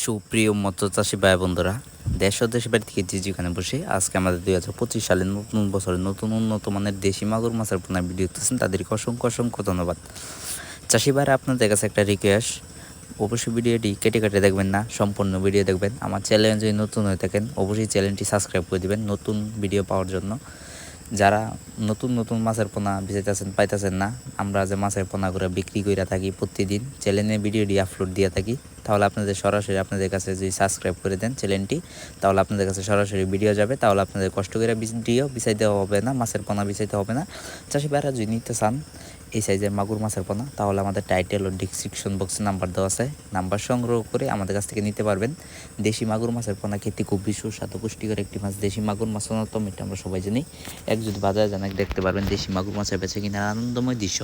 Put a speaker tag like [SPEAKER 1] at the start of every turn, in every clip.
[SPEAKER 1] সুপ্রিয় মৎস্য চাষী ভাই বন্ধুরা, দেশ ও দেশের বাড়ি থেকে যে যেখানে বসে আজকে আমাদের দুই হাজার পঁচিশ সালের নতুন বছরের নতুন উন্নত মানের দেশি মাগুর মাছের পোনা ভিডিও দেখতেছেন, তাদেরকে অসংখ্য অসংখ্য ধন্যবাদ। চাষি ভাইরা, আপনাদের কাছে একটা রিকোয়েস্ট অবশ্যই ভিডিওটি কেটে কেটে দেখবেন না, সম্পূর্ণ ভিডিও দেখবেন। আমার চ্যানেল যদি নতুন হয়ে থাকেন, অবশ্যই চ্যানেলটি সাবস্ক্রাইব করে দিবেন নতুন ভিডিও পাওয়ার জন্য। যারা নতুন নতুন মাছের পোনা বেঁচেতেছেন পাইতেছেন না, আমরা যে মাছের পোনা করে বিক্রি করে থাকি প্রতিদিন চ্যানেলে ভিডিওটি আপলোড দিয়ে থাকি, তাহলে আপনাদের সরাসরি আপনাদের কাছে যদি সাবস্ক্রাইব করে দেন চ্যানেলটি তাহলে আপনাদের কাছে সরাসরি ভিডিও যাবে, তাহলে আপনাদের কষ্ট করে ভিডিও বিচাইতে হবে না, মাছের পোনা বিচাইতে হবে না। চাষি ভাইরা যদি নিতে চান এই সাইজের মাগুর মাছের পোনা, তাহলে আমাদের টাইটেল ও ডিসক্রিপশন বক্সে নাম্বার দেওয়া আছে। নাম্বার সংগ্রহ করে আমাদের কাছ থেকে নিতে পারবেন। দেশি মাগুর মাছের পোনা খেতে খুব সুস্বাদু, পুষ্টিকর একটি মাছ। দেশি মাগুর মাছ অন্যতম, এটা আমরা সবাই জানি। এক যদি বাজারে যান দেখতে পারবেন দেশি মাগুর মাছের বেছে কিনা আনন্দময় দৃশ্য।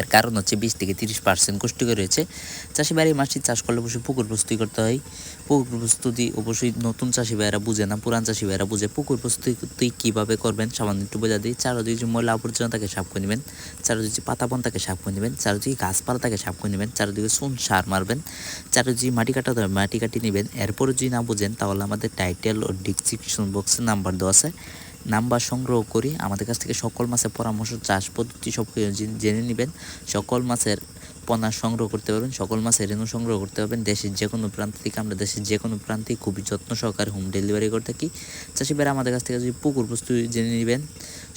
[SPEAKER 1] এর কারণ হচ্ছে বিশ থেকে তিরিশ পার্সেন্ট পুষ্টিকর রয়েছে। চাষি বাড়ি মাছটি চাষ করলে অবশ্যই পুকুর প্রস্তুতি করতে হয়। পুকুর প্রস্তুতি অবশ্যই নতুন চাষি ভাইয়েরা বুঝে না, পুরান চাষি ভাইয়েরা বুঝে। পুকুর প্রস্তুতি কীভাবে করবেন সামান্য একটু বোঝা দিই চারোদিকে যে ময়লা আবর্জনা তাকে সাফ করে নেবেন। চারোদিকে যে পাতাবন তাকে সাফ করে নেবেন। চারোদিকে গাছপালা তাকে সাফ করে নেবেন। চারোদিকে সুন সার মারবেন। চারোদিকে মাটি কাটা মাটি কাটি নেবেন। এরপরে যদি না বুঝেন, তাহলে আমাদের টাইটেল ও ডিসক্রিপশন বক্সে নাম্বার দেওয়া আছে। নাম্বার সংগ্রহ করি। আমাদের কাছ থেকে সকল মাছের পরামর্শ, চাষ পদ্ধতি সব জেনে নেবেন। সকল মাছের পোনা সংগ্রহ করতে পারবেন, সকল মাছের রেণু সংগ্রহ করতে পারবেন। দেশের যে কোনো প্রান্ত থেকে আমরা দেশের যে কোনো প্রান্তে খুবই যত্ন সহকারে হোম ডেলিভারি করে থাকি। চাষিবারা আমাদের কাছ থেকে যদি পুকুর প্রস্তুতি জেনে নেবেন,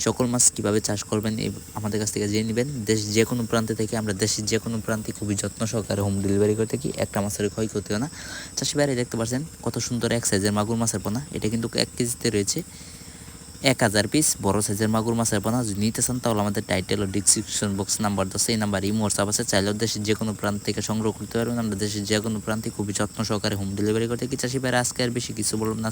[SPEAKER 1] সকল মাছ কীভাবে চাষ করবেন আমাদের কাছ থেকে জেনে নেবেন। দেশ যে কোনো প্রান্তে থেকে আমরা দেশের যে কোনো প্রান্তে খুবই যত্ন সহকারে হোম ডেলিভারি করে থাকি। একটা মাছের ক্ষয় হয় না। চাষি ভাইরা দেখতে পাচ্ছেন কত সুন্দর এক সাইজের মাগুর মাছের পোনা। এটা কিন্তু এক কেজিতে রয়েছে। এক হাজার পিস বড় সাইজের মাগুর মাছের পোনা। যদি নিতে চান, তাহলে আমাদের টাইটেল ও ডিসক্রিপশন বক্স নাম্বার দশ এই নাম্বার ইমো হোয়াটসঅ্যাপ আছে। চাইলেও দেশের যে কোনো প্রান্ত থেকে সংগ্রহ করতে পারবেন। আমরা দেশের যে কোনো প্রান্তে খুবই যত্ন সহকারে হোম ডেলিভারি করতে কি চাষি ভাইরা আজকে আর বেশি কিছু বললাম না।